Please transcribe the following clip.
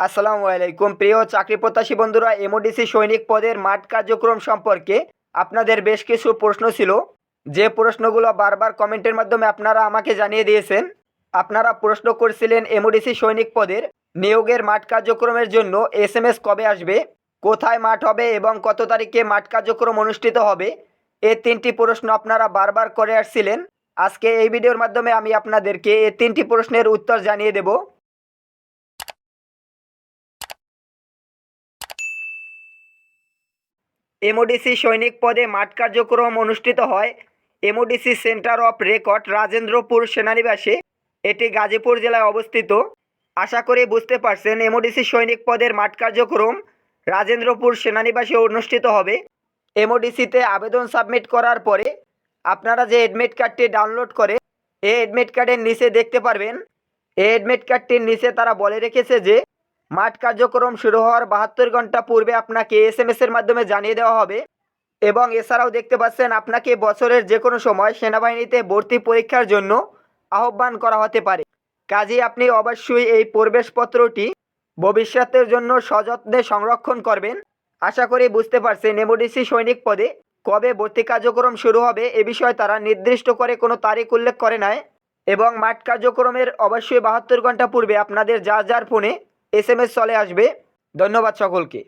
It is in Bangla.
আসসালামু আলাইকুম। প্রিয় চাকরি প্রত্যাশী বন্ধুরা এমওডিসি সৈনিক পদের মাঠ কার্যক্রম সম্পর্কে আপনাদের বেশ কিছু প্রশ্ন ছিল। যে প্রশ্নগুলো বারবার কমেন্টের মাধ্যমে আপনারা আমাকে জানিয়ে দিয়েছেন, আপনারা প্রশ্ন করছিলেন এমওডিসি সৈনিক পদের নিয়োগের মাঠ কার্যক্রমের জন্য এস এম এস কবে আসবে, কোথায় মাঠ হবে এবং কত তারিখে মাঠ কার্যক্রম অনুষ্ঠিত হবে, এই তিনটি প্রশ্ন আপনারা বারবার করে আসছিলেন। আজকে এই ভিডিওর মাধ্যমে আমি আপনাদেরকে এই তিনটি প্রশ্নের উত্তর জানিয়ে দেব। এমওডিসি সৈনিক পদে মাঠ কার্যক্রম অনুষ্ঠিত হয়। MODC centre of record Rajendrapur সেনানিবাসে, এটি গাজীপুর জেলায় অবস্থিত। আশা করি বুঝতে পারছেন, এমওডিসি সৈনিক পদের মাঠ কার্যক্রম রাজেন্দ্রপুর সেনানিবাসে অনুষ্ঠিত হবে। এমওডিসিতে আবেদন সাবমিট করার পরে আপনারা যে অ্যাডমিট কার্ডটি ডাউনলোড করে এই অ্যাডমিট কার্ডের নিচে দেখতে পারবেন। এই অ্যাডমিট কার্ডটির নিচে তারা বলে রেখেছে যে মাঠ কার্যক্রম শুরু হওয়ার বাহাত্তর ঘণ্টা পূর্বে আপনাকে এস এম এর মাধ্যমে জানিয়ে দেওয়া হবে এবং এছাড়াও দেখতে পাচ্ছেন আপনাকে বছরের যে কোনো সময় সেনাবাহিনীতে ভর্তি পরীক্ষার জন্য আহ্বান করা হতে পারে। কাজেই আপনি অবশ্যই এই প্রবেশপত্রটি ভবিষ্যতের জন্য সযত্নে সংরক্ষণ করবেন। আশা করি বুঝতে পারছেন এমওডিসি সৈনিক পদে কবে ভর্তি কার্যক্রম শুরু হবে এ বিষয়ে তারা নির্দিষ্ট করে কোনো তারিখ উল্লেখ করে নাই এবং মাঠ কার্যক্রমের অবশ্যই বাহাত্তর ঘণ্টা পূর্বে আপনাদের যার যার ফোনে এস এম এস চলে আসবে। ধন্যবাদ সকলকে।